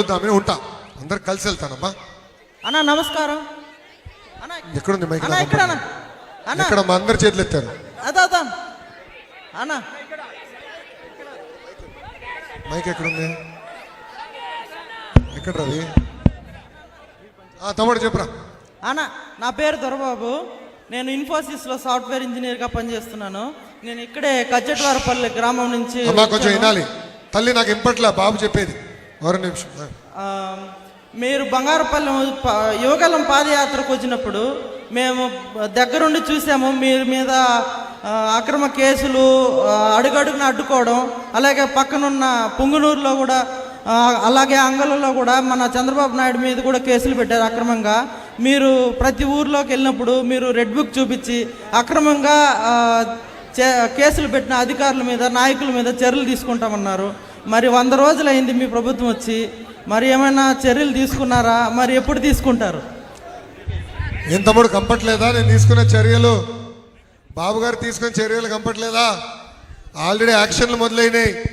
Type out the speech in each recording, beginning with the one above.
కలుద్దామని ఉంటా. అందరు కలిసి వెళ్తానమ్మా. అన్న నమస్కారం. అన్న ఎక్కడుంది మైక్ అన్న ఇక్కడ మా అందరు చేతులు ఎత్తారు? అన్న. మైక్ ఎక్కడుంది? ఎక్కడ రవి తమ్ముడు చెప్పరా. అన్న నా పేరు దొరబాబు. నేను ఇన్ఫోసిస్లో సాఫ్ట్వేర్ ఇంజనీర్గా పనిచేస్తున్నాను. నేను ఇక్కడే కచ్చటివారపల్లి గ్రామం నుంచి కొంచెం. వినాలి. తల్లి నాకు ఇంపట్లే బాబు చెప్పేది. నిమిషం మీరు బంగారపల్లి యువగలం పాదయాత్రకు వచ్చినప్పుడు మేము దగ్గరుండి చూసాము మీరు మీద అక్రమ కేసులు అడుగడుగున అడ్డుకోవడం అలాగే పక్కనున్న పుంగునూరులో కూడా అలాగే అంగళంలో కూడా మన చంద్రబాబు నాయుడు మీద కూడా కేసులు పెట్టారు అక్రమంగా. మీరు ప్రతి ఊర్లోకి వెళ్ళినప్పుడు మీరు రెడ్ బుక్ చూపించి అక్రమంగా చే- కేసులు పెట్టిన అధికారుల మీద నాయకుల మీద చర్యలు తీసుకుంటామన్నారు. మరి వంద రోజులైంది మీ ప్రభుత్వం వచ్చి. మరి ఏమైనా చర్యలు తీసుకున్నారా? మరి ఎప్పుడు తీసుకుంటారు? ఏం తమ్ముడు కంపట్లేదా? నేను తీసుకున్న చర్యలు. బాబు గారు తీసుకున్న చర్యలు కంపట్లేదా? ఆల్రెడీ యాక్షన్లు మొదలైనాయి.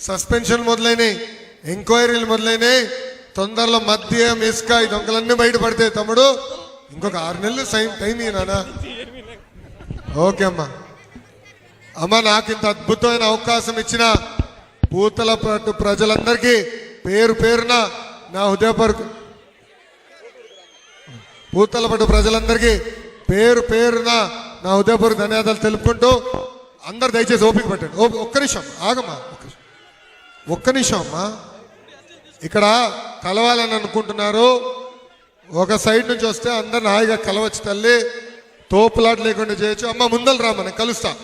సస్పెన్షన్ మొదలైనాయి. ఎంక్వైరీలు మొదలైనాయి. తొందరలో మద్యం ఇసుక ఈ దొంగలన్నీ బయటపడతాయి తమ్ముడు. ఇంకొక ఆరు నెలలు సైన్ టైం నానా ఓకే అమ్మా. అమ్మ నాకు ఇంత అద్భుతమైన అవకాశం ఇచ్చిన పూతల పట్టు ప్రజలందరికీ పేరు పేరున నా హృదయపూర్వక పూతలపట్టు ప్రజలందరికీ పేరు పేరున నా ఉదయపూర్ ధన్యవాదాలు తెలుపుకుంటూ అందరు దయచేసి ఓపిక పెట్టండి. ఓపి ఒక్క నిమిషం ఆగమ్మా ఒక్క నిమిషం. అమ్మా. ఇక్కడ కలవాలని అనుకుంటున్నారు. ఒక సైడ్ నుంచి వస్తే అందరు హాయిగా కలవచ్చు తల్లి. తోపులాట లేకుండా చేయొచ్చు. అమ్మ ముందలు రామని కలుస్తాను కలుస్తా.